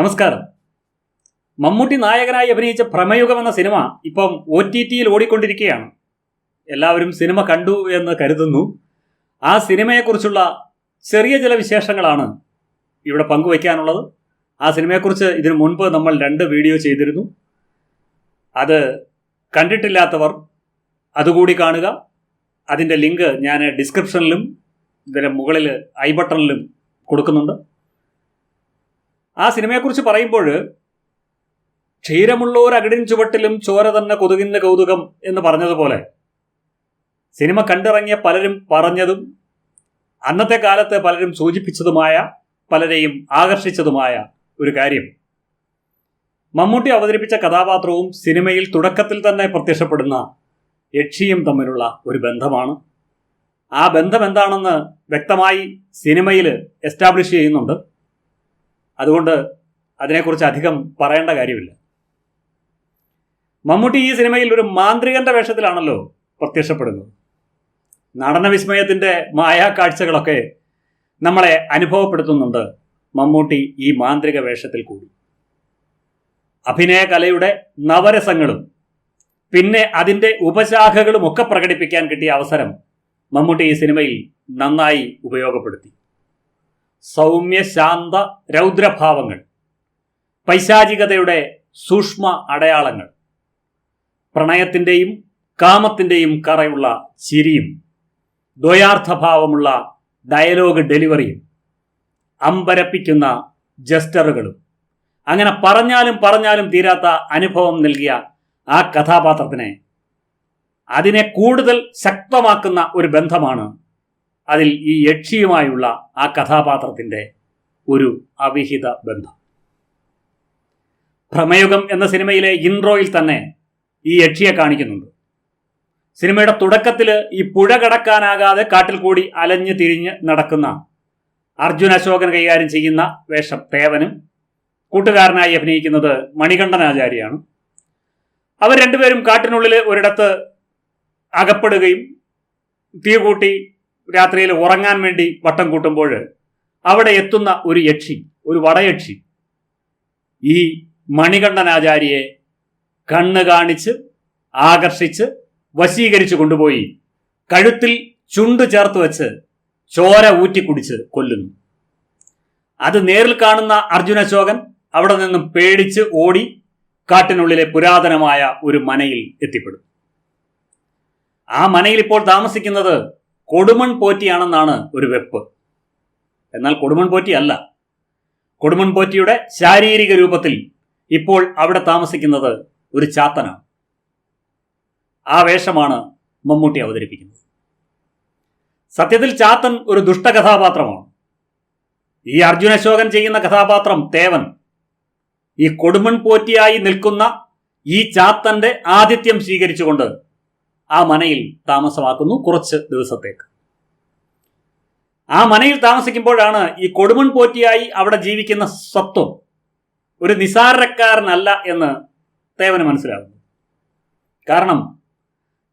നമസ്കാരം. മമ്മൂട്ടി നായകനായി അഭിനയിച്ച ഭ്രമയുഗം എന്ന സിനിമ ഇപ്പം ഒ ടി ടിയിൽ ഓടിക്കൊണ്ടിരിക്കുകയാണ്. എല്ലാവരും സിനിമ കണ്ടു എന്ന് കരുതുന്നു. ആ സിനിമയെക്കുറിച്ചുള്ള ചെറിയ ചില വിശേഷങ്ങളാണ് ഇവിടെ പങ്കുവയ്ക്കാനുള്ളത്. ആ സിനിമയെക്കുറിച്ച് ഇതിനു മുൻപ് നമ്മൾ രണ്ട് വീഡിയോ ചെയ്തിരുന്നു. അത് കണ്ടിട്ടില്ലാത്തവർ അതുകൂടി കാണുക. അതിന്റെ ലിങ്ക് ഞാൻ ഡിസ്ക്രിപ്ഷനിലും ഇതിന്റെ മുകളിൽ ഐ ബട്ടണിലും കൊടുക്കുന്നുണ്ട്. ആ സിനിമയെക്കുറിച്ച് പറയുമ്പോൾ ക്ഷീരമുള്ളോർ അകിടിൻ ചുവട്ടിലും ചോര തന്നെ കൊതുകിന് കൗതുകം എന്ന് പറഞ്ഞതുപോലെ സിനിമ കണ്ടിറങ്ങിയ പലരും പറഞ്ഞതും അന്നത്തെ കാലത്ത് പലരും സൂചിപ്പിച്ചതുമായ പലരെയും ആകർഷിച്ചതുമായ ഒരു കാര്യം. മമ്മൂട്ടി അവതരിപ്പിച്ച കഥാപാത്രവും സിനിമയിൽ തുടക്കത്തിൽ തന്നെ പ്രത്യക്ഷപ്പെടുന്ന യക്ഷിയും തമ്മിലുള്ള ഒരു ബന്ധമാണ്. ആ ബന്ധം എന്താണെന്ന് വ്യക്തമായി സിനിമയിൽ എസ്റ്റാബ്ലിഷ് ചെയ്യുന്നുണ്ട്. അതുകൊണ്ട് അതിനെക്കുറിച്ച് അധികം പറയേണ്ട കാര്യമില്ല. മമ്മൂട്ടി ഈ സിനിമയിൽ ഒരു മാന്ത്രികന്റെ വേഷത്തിലാണല്ലോ പ്രത്യക്ഷപ്പെടുന്നത്. നടന വിസ്മയത്തിന്റെ മായാ കാഴ്ചകളൊക്കെ നമ്മളെ അനുഭവപ്പെടുത്തുന്നുണ്ട് മമ്മൂട്ടി ഈ മാന്ത്രിക വേഷത്തിൽ കൂടി. അഭിനയ കലയുടെ നവരസങ്ങളും പിന്നെ അതിന്റെ ഉപശാഖകളും ഒക്കെ പ്രകടിപ്പിക്കാൻ കിട്ടിയ അവസരം മമ്മൂട്ടി ഈ സിനിമയിൽ നന്നായി ഉപയോഗപ്പെടുത്തി. സൗമ്യ ശാന്ത രൗദ്രഭാവങ്ങൾ പൈശാചികതയുടെ സൂക്ഷ്മ അടയാളങ്ങൾ പ്രണയത്തിന്റെയും കാമത്തിന്റെയും കറയുള്ള ചിരിയും ദ്വയാർത്ഥഭാവമുള്ള ഡയലോഗ് ഡെലിവറിയും അമ്പരപ്പിക്കുന്ന ജസ്റ്ററുകളും. അങ്ങനെ പറഞ്ഞാലും പറഞ്ഞാലും തീരാത്ത അനുഭവം നൽകിയ ആ കഥാപാത്രത്തിനെ അതിനെ കൂടുതൽ ശക്തമാക്കുന്ന ഒരു ബന്ധമാണ് അതിൽ ഈ യക്ഷിയുമായുള്ള ആ കഥാപാത്രത്തിന്റെ ഒരു അവിഹിത ബന്ധം. ഭ്രമയുഗം എന്ന സിനിമയിലെ ഇൻട്രോയിൽ തന്നെ ഈ യക്ഷിയെ കാണിക്കുന്നുണ്ട്. സിനിമയുടെ തുടക്കത്തിൽ ഈ പുഴ കടക്കാനാകാതെ കാട്ടിൽ കൂടി അലഞ്ഞു തിരിഞ്ഞ് നടക്കുന്ന അർജുൻ അശോകൻ കൈകാര്യം ചെയ്യുന്ന വേഷം തേവനും കൂട്ടുകാരനായി അഭിനയിക്കുന്നത് മണികണ്ഠൻ മണികണ്ഠനാചാര്യാണ് അവർ രണ്ടുപേരും കാട്ടിനുള്ളിൽ ഒരിടത്ത് അകപ്പെടുകയും തീ കൂട്ടി രാത്രിയിൽ ഉറങ്ങാൻ വേണ്ടി വട്ടം കൂട്ടുമ്പോൾ അവിടെ എത്തുന്ന ഒരു യക്ഷി ഒരു വടയക്ഷി ഈ മണികണ്ഠനാചാര്യയെ കണ്ണ് കാണിച്ച് ആകർഷിച്ച് വശീകരിച്ച് കൊണ്ടുപോയി കഴുത്തിൽ ചുണ്ട് ചേർത്ത് വെച്ച് ചോര ഊറ്റിക്കുടിച്ച് കൊല്ലുന്നു. അത് നേരിൽ കാണുന്ന അർജുന അവിടെ നിന്നും പേടിച്ച് ഓടി കാട്ടിനുള്ളിലെ പുരാതനമായ ഒരു മനയിൽ എത്തിപ്പെടും. ആ മനയിൽ ഇപ്പോൾ താമസിക്കുന്നത് കൊടുമൺ പോറ്റിയാണെന്നാണ് ഒരു വെപ്പ്. എന്നാൽ കൊടുമൺ പോറ്റി അല്ല. കൊടുമൺ പോറ്റിയുടെ ശാരീരിക രൂപത്തിൽ ഇപ്പോൾ അവിടെ താമസിക്കുന്നത് ഒരു ചാത്തനാണ്. ആ വേഷമാണ് മമ്മൂട്ടി അവതരിപ്പിക്കുന്നത്. സത്യത്തിൽ ചാത്തൻ ഒരു ദുഷ്ടകഥാപാത്രമാണ്. ഈ അർജുന ചെയ്യുന്ന കഥാപാത്രം തേവൻ. ഈ കൊടുമൺ പോറ്റിയായി നിൽക്കുന്ന ഈ ചാത്തന്റെ ആതിഥ്യം സ്വീകരിച്ചുകൊണ്ട് ആ മനയിൽ താമസമാക്കുന്നു കുറച്ച് ദിവസത്തേക്ക്. ആ മനയിൽ താമസിക്കുമ്പോഴാണ് ഈ കൊടുമൺ പോറ്റിയായി അവിടെ ജീവിക്കുന്ന സത്വം ഒരു നിസാരക്കാരനല്ല എന്ന് തേവന് മനസ്സിലാകുന്നു. കാരണം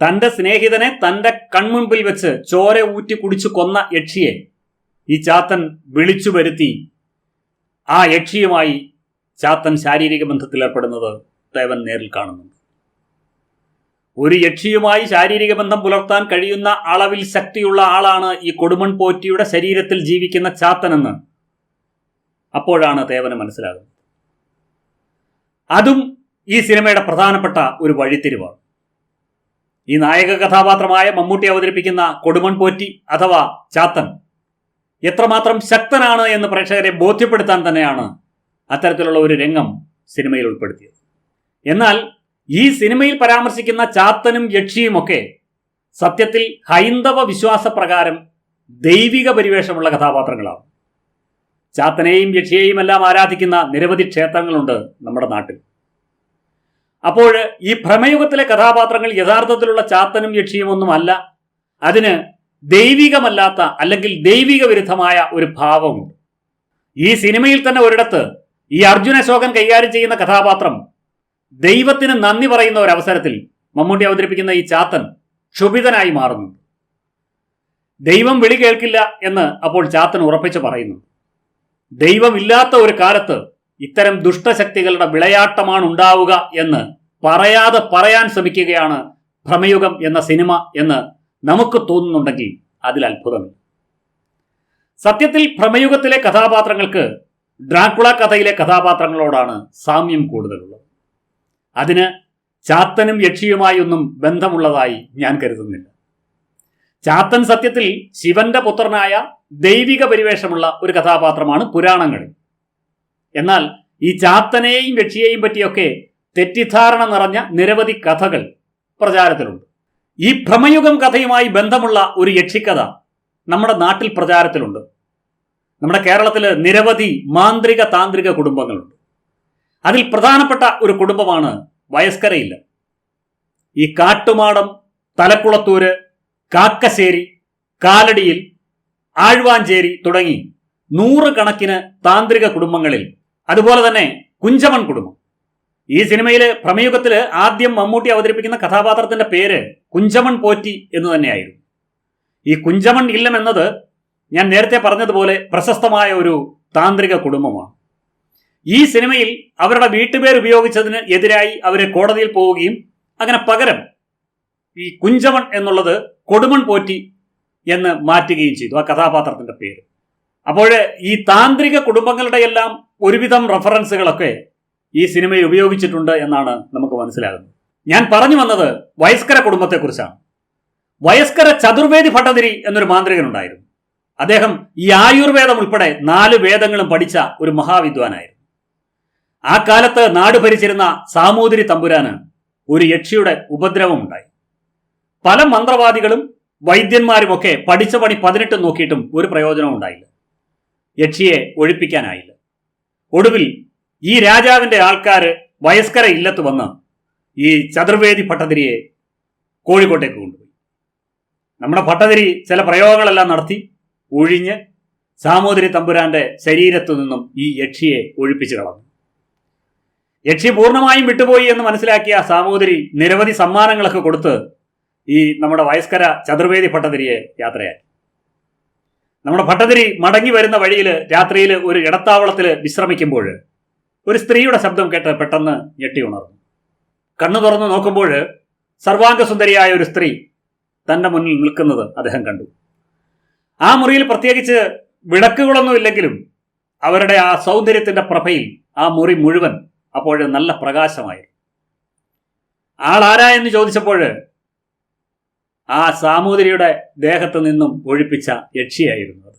തന്റെ സ്നേഹിതനെ തന്റെ കൺമുൻപിൽ വെച്ച് ചോര ഊറ്റി കുടിച്ചു കൊന്ന യക്ഷിയെ ഈ ചാത്തൻ വിളിച്ചു വരുത്തി ആ യക്ഷിയുമായി ചാത്തൻ ശാരീരിക ബന്ധത്തിൽ ഏർപ്പെടുന്നത് തേവൻ നേരിൽ കാണുന്നുണ്ട്. ഒരു യക്ഷിയുമായി ശാരീരിക ബന്ധം പുലർത്താൻ കഴിയുന്ന അളവിൽ ശക്തിയുള്ള ആളാണ് ഈ കൊടുമൺ പോറ്റിയുടെ ശരീരത്തിൽ ജീവിക്കുന്ന ചാത്തനെന്ന് അപ്പോഴാണ് തേവന് മനസ്സിലാകുന്നത്. അതും ഈ സിനിമയുടെ പ്രധാനപ്പെട്ട ഒരു വഴിത്തിരിവാണ്. ഈ നായക കഥാപാത്രമായ മമ്മൂട്ടി അവതരിപ്പിക്കുന്ന കൊടുമൺ പോറ്റി അഥവാ ചാത്തൻ എത്രമാത്രം ശക്തനാണ് എന്ന് പ്രേക്ഷകരെ ബോധ്യപ്പെടുത്താൻ തന്നെയാണ് അത്തരത്തിലുള്ള ഒരു രംഗം സിനിമയിൽ ഉൾപ്പെടുത്തിയത്. എന്നാൽ ഈ സിനിമയിൽ പരാമർശിക്കുന്ന ചാത്തനും യക്ഷിയുമൊക്കെ സത്യത്തിൽ ഹൈന്ദവ വിശ്വാസപ്രകാരം ദൈവിക പരിവേഷമുള്ള കഥാപാത്രങ്ങളാണ്. ചാത്തനെയും യക്ഷിയെയും എല്ലാം ആരാധിക്കുന്ന നിരവധി ക്ഷേത്രങ്ങളുണ്ട് നമ്മുടെ നാട്ടിൽ. അപ്പോൾ ഈ ഭ്രമയുഗത്തിലെ കഥാപാത്രങ്ങൾ യഥാർത്ഥത്തിലുള്ള ചാത്തനും യക്ഷിയും ഒന്നുമല്ല അതിന് ദൈവികമല്ലാത്ത അല്ലെങ്കിൽ ദൈവിക വിരുദ്ധമായ ഒരു ഭാവമുണ്ട്. ഈ സിനിമയിൽ തന്നെ ഒരിടത്ത് ഈ അർജുന കൈകാര്യം ചെയ്യുന്ന കഥാപാത്രം ദൈവത്തിന് നന്ദി പറയുന്ന ഒരു അവസരത്തിൽ മമ്മൂട്ടി അവതരിപ്പിക്കുന്ന ഈ ചാത്തൻ ക്ഷുഭിതനായി മാറുന്നു. ദൈവം വിളി കേൾക്കില്ല എന്ന് അപ്പോൾ ചാത്തൻ ഉറപ്പിച്ച് പറയുന്നു. ദൈവമില്ലാത്ത ഒരു കാലത്ത് ഇത്തരം ദുഷ്ടശക്തികളുടെ വിളയാട്ടമാണ് ഉണ്ടാവുക എന്ന് പറയാതെ പറയാൻ ശ്രമിക്കുകയാണ് ഭ്രമയുഗം എന്ന സിനിമ എന്ന് നമുക്ക് തോന്നുന്നുണ്ടെങ്കിൽ അതിൽ അത്ഭുതമില്ല. സത്യത്തിൽ ഭ്രമയുഗത്തിലെ കഥാപാത്രങ്ങൾക്ക് ഡ്രാക്കുള കഥയിലെ കഥാപാത്രങ്ങളോടാണ് സാമ്യം കൂടുതലുള്ളത്. അതിന് ചാത്തനും യക്ഷിയുമായി ഒന്നും ബന്ധമുള്ളതായി ഞാൻ കരുതുന്നില്ല. ചാത്തൻ സത്യത്തിൽ ശിവന്റെ പുത്രനായ ദൈവിക പരിവേഷമുള്ള ഒരു കഥാപാത്രമാണ് പുരാണങ്ങൾ എന്നാൽ ഈ ചാത്തനെയും യക്ഷിയെയും പറ്റിയൊക്കെ തെറ്റിദ്ധാരണ നിറഞ്ഞ നിരവധി കഥകൾ പ്രചാരത്തിലുണ്ട്. ഈ ഭ്രമയുഗം കഥയുമായി ബന്ധമുള്ള ഒരു യക്ഷിക്കഥ നമ്മുടെ നാട്ടിൽ പ്രചാരത്തിലുണ്ട്. നമ്മുടെ കേരളത്തിൽ നിരവധി മാന്ത്രിക താന്ത്രിക കുടുംബങ്ങളുണ്ട്. അതിൽ പ്രധാനപ്പെട്ട ഒരു കുടുംബമാണ് വയസ്കരയില്ല. ഈ കാട്ടുമാടം തലക്കുളത്തൂര് കാക്കശ്ശേരി കാലടിയിൽ ആഴ്വാഞ്ചേരി തുടങ്ങി നൂറുകണക്കിന് താന്ത്രിക കുടുംബങ്ങളിൽ അതുപോലെ തന്നെ കുഞ്ചമൺ കുടുംബം. ഈ സിനിമയിലെ പ്രമേയുഗത്തിൽ ആദ്യം മമ്മൂട്ടി അവതരിപ്പിക്കുന്ന കഥാപാത്രത്തിന്റെ പേര് കുഞ്ചമൺ പോറ്റി എന്ന് തന്നെയായിരുന്നു. ഈ കുഞ്ചമൺ ഇല്ലം എന്നത് ഞാൻ നേരത്തെ പറഞ്ഞതുപോലെ പ്രശസ്തമായ ഒരു താന്ത്രിക കുടുംബമാണ്. ഈ സിനിമയിൽ അവരുടെ വീട്ടുപേർ ഉപയോഗിച്ചതിന് എതിരായി അവരെ കോടതിയിൽ പോവുകയും അങ്ങനെ പകരം ഈ കുഞ്ചമൺ എന്നുള്ളത് കൊടുമൺ പോറ്റി എന്ന് മാറ്റുകയും ചെയ്തു ആ കഥാപാത്രത്തിന്റെ പേര്. അപ്പോൾ ഈ താന്ത്രിക കുടുംബങ്ങളുടെ എല്ലാം ഒരുവിധം റെഫറൻസുകളൊക്കെ ഈ സിനിമയിൽ ഉപയോഗിച്ചിട്ടുണ്ട് എന്നാണ് നമുക്ക് മനസ്സിലാകുന്നത്. ഞാൻ പറഞ്ഞു വന്നത് വയസ്കര കുടുംബത്തെക്കുറിച്ചാണ്. വയസ്കര ചതുർവേദി ഭട്ടതിരി എന്നൊരു മാന്ത്രികനുണ്ടായിരുന്നു. അദ്ദേഹം ഈ ആയുർവേദം ഉൾപ്പെടെ നാല് വേദങ്ങളും പഠിച്ച ഒരു മഹാവിദ്വാനായിരുന്നു. ആ കാലത്ത് നാട് ഭരിച്ചിരുന്ന സാമൂതിരി തമ്പുരാന് ഒരു യക്ഷിയുടെ ഉപദ്രവം ഉണ്ടായി പല മന്ത്രവാദികളും വൈദ്യന്മാരുമൊക്കെ പഠിച്ച പണി പതിനെട്ട് നോക്കിയിട്ടും ഒരു പ്രയോജനവും ഉണ്ടായില്ല. യക്ഷിയെ ഒഴിപ്പിക്കാനായില്ല. ഒടുവിൽ ഈ രാജാവിന്റെ ആൾക്കാർ വയസ്കര ഇല്ലത്ത് വന്ന് ഈ ചതുർവേദി ഭട്ടതിരിയെ കോഴിക്കോട്ടേക്ക് കൊണ്ടുപോയി. നമ്മുടെ ഭട്ടതിരി ചില പ്രയോഗങ്ങളെല്ലാം നടത്തി ഒഴിഞ്ഞ് സാമൂതിരി തമ്പുരാന്റെ ശരീരത്തു നിന്നും ഈ യക്ഷിയെ ഒഴിപ്പിച്ചു കളഞ്ഞു. യക്ഷി പൂർണമായും വിട്ടുപോയി എന്ന് മനസ്സിലാക്കിയ സാമൂതിരി നിരവധി സമ്മാനങ്ങളൊക്കെ കൊടുത്ത് ഈ നമ്മുടെ വയസ്കര ചതുർവേദി ഭട്ടതിരിയെ യാത്രയായി. നമ്മുടെ ഭട്ടതിരി മടങ്ങി വരുന്ന വഴിയിൽ രാത്രിയിൽ ഒരു ഇടത്താവളത്തിൽ വിശ്രമിക്കുമ്പോൾ ഒരു സ്ത്രീയുടെ ശബ്ദം കേട്ട് പെട്ടെന്ന് ഞെട്ടി ഉണർന്നു. കണ്ണു തുറന്നു നോക്കുമ്പോൾ സർവാംഗസുന്ദരിയായ ഒരു സ്ത്രീ തന്റെ മുന്നിൽ നിൽക്കുന്നത് അദ്ദേഹം കണ്ടു. ആ മുറിയിൽ പ്രത്യേകിച്ച് വിളക്കുകളൊന്നും ഇല്ലെങ്കിലും അവരുടെ ആ സൗന്ദര്യത്തിന്റെ പ്രഭയിൽ ആ മുറി മുഴുവൻ അപ്പോൾ നല്ല പ്രകാശമായി ആളാരാ എന്ന് ചോദിച്ചപ്പോൾ ആ സാമൂതിരിയുടെ ദേഹത്ത് നിന്നും ഒഴിപ്പിച്ച യക്ഷിയായിരുന്നു അത്.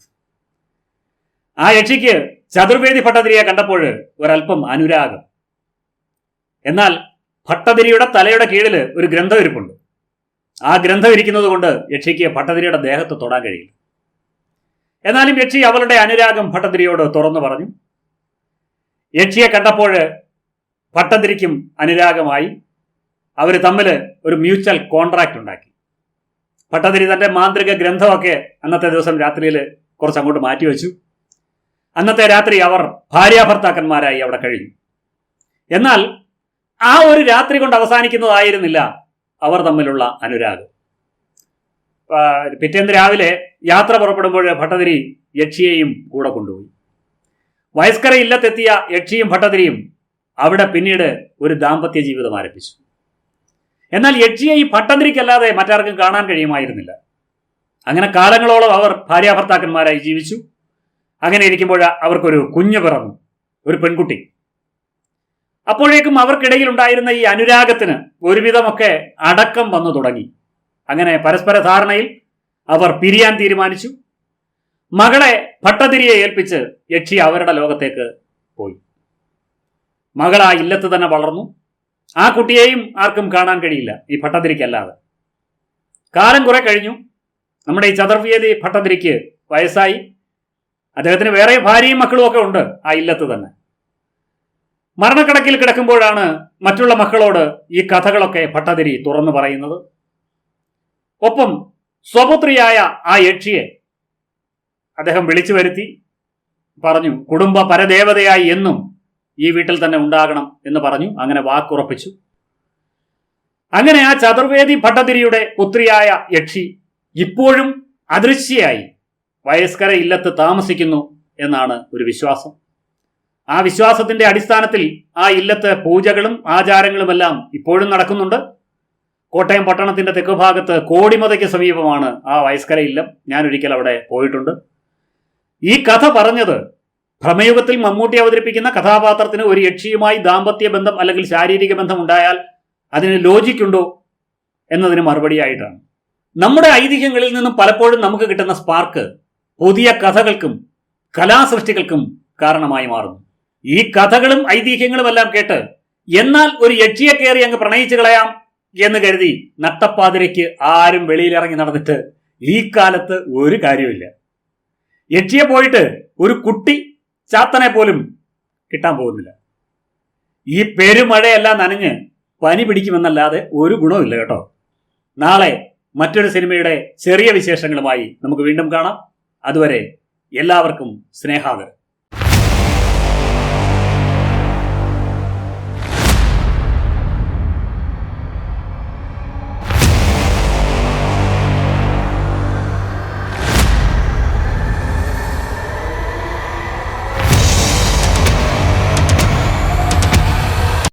ആ യക്ഷിക്ക് ചതുർവേദി ഭട്ടതിരിയെ കണ്ടപ്പോൾ ഒരല്പം അനുരാഗം. എന്നാൽ ഭട്ടതിരിയുടെ തലയുടെ കീഴിൽ ഒരു ഗ്രന്ഥം ഇരിപ്പുണ്ട് ആ ഗ്രന്ഥം ഇരിക്കുന്നത് കൊണ്ട് യക്ഷിക്ക് ഭട്ടതിരിയുടെ ദേഹത്ത് തൊടാൻ കഴിയില്ല. എന്നാലും യക്ഷി അവളുടെ അനുരാഗം ഭട്ടതിരിയോട് തുറന്നു പറഞ്ഞു. യക്ഷിയെ കണ്ടപ്പോൾ ഭട്ടതിരിക്കും അനുരാഗമായി അവർ തമ്മിൽ ഒരു മ്യൂച്വൽ കോൺട്രാക്ട് ഉണ്ടാക്കി. ഭട്ടതിരി തന്റെ മാന്ത്രിക ഗ്രന്ഥമൊക്കെ അന്നത്തെ ദിവസം രാത്രിയിൽ കുറച്ച് അങ്ങോട്ട് മാറ്റിവെച്ചു അന്നത്തെ രാത്രി അവർ ഭാര്യാഭർത്താക്കന്മാരായി അവിടെ കഴിഞ്ഞു. എന്നാൽ ആ ഒരു രാത്രി കൊണ്ട് അവസാനിക്കുന്നതായിരുന്നില്ല അവർ തമ്മിലുള്ള അനുരാഗം. പിറ്റേന്ന് രാവിലെ യാത്ര പുറപ്പെടുമ്പോൾ ഭട്ടതിരി യക്ഷിയെയും കൂടെ കൊണ്ടുപോയി. വയസ്കര ഇല്ലത്തെത്തിയ യക്ഷിയും ഭട്ടതിരിയും അവിടെ പിന്നീട് ഒരു ദാമ്പത്യ ജീവിതം ആരംഭിച്ചു. എന്നാൽ യക്ഷിയെ ഈ പട്ടന്തിരിക്കല്ലാതെ മറ്റാർക്കും കാണാൻ കഴിയുമായിരുന്നില്ല. അങ്ങനെ കാലങ്ങളോളം അവർ ഭാര്യാഭർത്താക്കന്മാരായി ജീവിച്ചു. അങ്ങനെ ഇരിക്കുമ്പോൾ അവർക്കൊരു കുഞ്ഞ് പിറന്നു ഒരു പെൺകുട്ടി. അപ്പോഴേക്കും അവർക്കിടയിൽ ഉണ്ടായിരുന്ന ഈ അനുരാഗത്തിന് ഒരുവിധമൊക്കെ അടക്കം വന്നു തുടങ്ങി. അങ്ങനെ പരസ്പര ധാരണയിൽ അവർ പിരിയാൻ തീരുമാനിച്ചു. മകളെ ഭട്ടതിരിയെ ഏൽപ്പിച്ച് യക്ഷി അവരുടെ ലോകത്തേക്ക് മകൾ ആ ഇല്ലത്ത് തന്നെ വളർന്നു. ആ കുട്ടിയെയും ആർക്കും കാണാൻ കഴിയില്ല ഈ ഭട്ടതിരിക്കല്ലാതെ. കാലം കുറെ കഴിഞ്ഞു. നമ്മുടെ ഈ ചതുർവേദി ഭട്ടതിരിക്ക് വയസ്സായി. അദ്ദേഹത്തിന് വേറെ ഭാര്യയും മക്കളും ഒക്കെ ഉണ്ട് ആ ഇല്ലത്ത് തന്നെ. മരണക്കിടക്കിൽ കിടക്കുമ്പോഴാണ് മറ്റുള്ള മക്കളോട് ഈ കഥകളൊക്കെ ഭട്ടതിരി തുറന്നു പറയുന്നത്. ഒപ്പം സ്വപുത്രിയായ ആ യക്ഷിയെ അദ്ദേഹം വിളിച്ചു വരുത്തി പറഞ്ഞു കുടുംബ പരദേവതയായി എന്നും ഈ വീട്ടിൽ തന്നെ ഉണ്ടാകണം എന്ന് പറഞ്ഞു. അങ്ങനെ വാക്കുറപ്പിച്ചു. അങ്ങനെ ആ ചതുർവേദി ഭട്ടതിരിയുടെ പുത്രിയായ യക്ഷി ഇപ്പോഴും അദൃശ്യയായി. വയസ്കര ഇല്ലത്ത് താമസിക്കുന്നു എന്നാണ് ഒരു വിശ്വാസം. ആ വിശ്വാസത്തിന്റെ അടിസ്ഥാനത്തിൽ ആ ഇല്ലത്ത് പൂജകളും ആചാരങ്ങളുമെല്ലാം ഇപ്പോഴും നടക്കുന്നുണ്ട്. കോട്ടയം പട്ടണത്തിന്റെ തെക്ക് തെക്കുഭാഗത്ത് കോടിമതയ്ക്ക് സമീപമാണ് ആ വയസ്കര ഇല്ലം. ഞാൻ ഒരിക്കൽ അവിടെ പോയിട്ടുണ്ട്. ഈ കഥ പറഞ്ഞത് ഭ്രമയുഗത്തിൽ മമ്മൂട്ടി അവതരിപ്പിക്കുന്ന കഥാപാത്രത്തിന് ഒരു യക്ഷിയുമായി ദാമ്പത്യ ബന്ധം അല്ലെങ്കിൽ ശാരീരിക ബന്ധം ഉണ്ടായാൽ അതിന് ലോജിക്കുണ്ടോ എന്നതിന് മറുപടിയായിട്ടാണ്. നമ്മുടെ ഐതിഹ്യങ്ങളിൽ നിന്നും പലപ്പോഴും നമുക്ക് കിട്ടുന്ന സ്പാർക്ക് പുതിയ കഥകൾക്കും കലാസൃഷ്ടികൾക്കും കാരണമായി മാറുന്നു. ഈ കഥകളും ഐതിഹ്യങ്ങളും എല്ലാം കേട്ട് എന്നാൽ ഒരു യക്ഷിയെ കയറി അങ്ങ് പ്രണയിച്ചു കളയാം എന്ന് കരുതി നട്ടപ്പാതിരയ്ക്ക് ആരും വെളിയിലിറങ്ങി നടന്നിട്ട് ഈ കാലത്ത് ഒരു കാര്യമില്ല യക്ഷിയെ പോയിട്ട് ഒരു കുട്ടി ചാത്തനെ പോലും കിട്ടാൻ പോകുന്നില്ല. ഈ പെരുമഴയെല്ലാം നനഞ്ഞ് പനി പിടിക്കുമെന്നല്ലാതെ ഒരു ഗുണവുമില്ല കേട്ടോ. നാളെ മറ്റൊരു സിനിമയുടെ ചെറിയ വിശേഷങ്ങളുമായി നമുക്ക് വീണ്ടും കാണാം. അതുവരെ എല്ലാവർക്കും സ്നേഹാദരം.